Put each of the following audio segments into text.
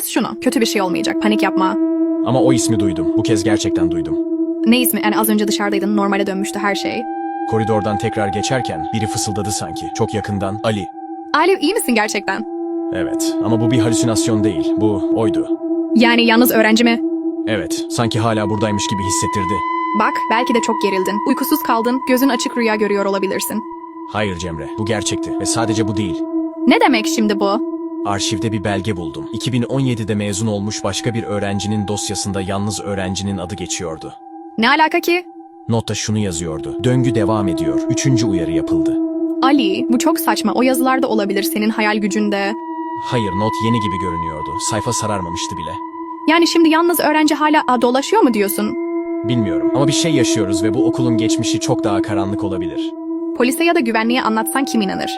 Kes şunu. Kötü bir şey olmayacak. Panik yapma. Ama o ismi duydum. Bu kez gerçekten duydum. Ne ismi? Yani az önce dışarıdaydın. Normale dönmüştü her şey. Koridordan tekrar geçerken biri fısıldadı sanki. Çok yakından. Ali. Alev iyi misin gerçekten? Evet ama bu bir halüsinasyon değil. Bu oydu. Yani yalnız öğrenci mi? Evet. Sanki hala buradaymış gibi hissettirdi. Bak belki de çok gerildin. Uykusuz kaldın. Gözün açık rüya görüyor olabilirsin. Hayır Cemre. Bu gerçekti. Ve sadece bu değil. Ne demek şimdi bu? Arşivde bir belge buldum. 2017'de mezun olmuş başka bir öğrencinin dosyasında yalnız öğrencinin adı geçiyordu. Ne alaka ki? Notta şunu yazıyordu. Döngü devam ediyor. Üçüncü uyarı yapıldı. Ali, bu çok saçma. O yazılarda olabilir senin hayal gücünde. Hayır not yeni gibi görünüyordu. Sayfa sararmamıştı bile. Yani şimdi yalnız öğrenci hala a, dolaşıyor mu diyorsun? Bilmiyorum ama bir şey yaşıyoruz ve bu okulun geçmişi çok daha karanlık olabilir. Polise ya da güvenliğe anlatsan kim inanır?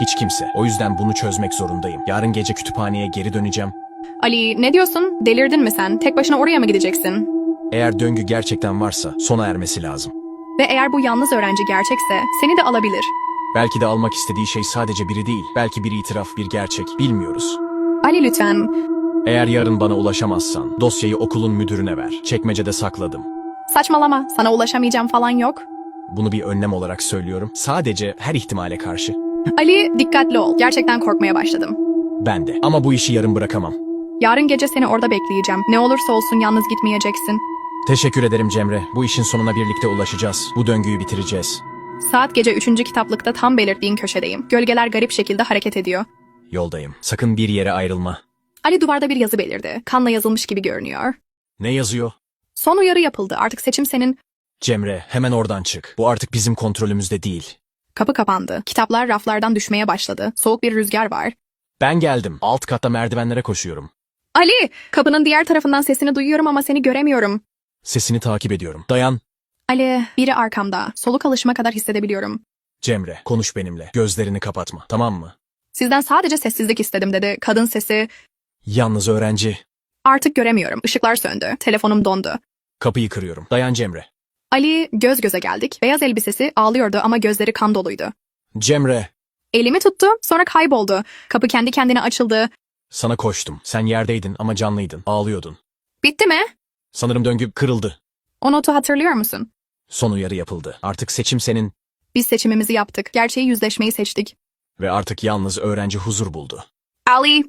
Hiç kimse. O yüzden bunu çözmek zorundayım. Yarın gece kütüphaneye geri döneceğim. Ali, ne diyorsun? Delirdin mi sen? Tek başına oraya mı gideceksin? Eğer döngü gerçekten varsa sona ermesi lazım. Ve eğer bu yalnız öğrenci gerçekse seni de alabilir. Belki de almak istediği şey sadece biri değil. Belki bir itiraf, bir gerçek. Bilmiyoruz. Ali lütfen. Eğer yarın bana ulaşamazsan dosyayı okulun müdürüne ver. Çekmecede sakladım. Saçmalama. Sana ulaşamayacağım falan yok. Bunu bir önlem olarak söylüyorum. Sadece her ihtimale karşı. Ali dikkatli ol. Gerçekten korkmaya başladım. Ben de. Ama bu işi yarın bırakamam. Yarın gece seni orada bekleyeceğim. Ne olursa olsun yalnız gitmeyeceksin. Teşekkür ederim Cemre. Bu işin sonuna birlikte ulaşacağız. Bu döngüyü bitireceğiz. Saat gece 3. kitaplıkta tam belirttiğin köşedeyim. Gölgeler garip şekilde hareket ediyor. Yoldayım. Sakın bir yere ayrılma. Ali duvarda bir yazı belirdi. Kanla yazılmış gibi görünüyor. Ne yazıyor? Son uyarı yapıldı. Artık seçim senin. Cemre, hemen oradan çık. Bu artık bizim kontrolümüzde değil. Kapı kapandı. Kitaplar raflardan düşmeye başladı. Soğuk bir rüzgar var. Ben geldim. Alt katta merdivenlere koşuyorum. Ali! Kapının diğer tarafından sesini duyuyorum ama seni göremiyorum. Sesini takip ediyorum. Dayan. Ali, biri arkamda. Soluk alışıma kadar hissedebiliyorum. Cemre, konuş benimle. Gözlerini kapatma. Tamam mı? Sizden sadece sessizlik istedim dedi. Kadın sesi. Yalnız öğrenci. Artık göremiyorum. Işıklar söndü. Telefonum dondu. Kapıyı kırıyorum. Dayan Cemre. Ali göz göze geldik. Beyaz elbisesi ağlıyordu ama gözleri kan doluydu. Cemre. Elimi tuttu, sonra kayboldu. Kapı kendi kendine açıldı. Sana koştum. Sen yerdeydin ama canlıydın. Ağlıyordun. Bitti mi? Sanırım döngü kırıldı. O notu hatırlıyor musun? Son uyarı yapıldı. Artık seçim senin Biz seçimimizi yaptık. Gerçeği yüzleşmeyi seçtik. ve artık yalnız öğrenci huzur buldu. Ali,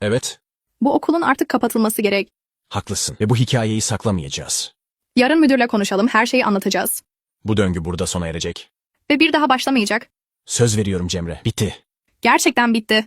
Evet, bu okulun artık kapatılması gerek. haklısın ve bu hikayeyi saklamayacağız. Yarın müdürle konuşalım, her şeyi anlatacağız. Bu döngü burada sona erecek. Ve bir daha başlamayacak. Söz veriyorum Cemre. Bitti. Gerçekten bitti.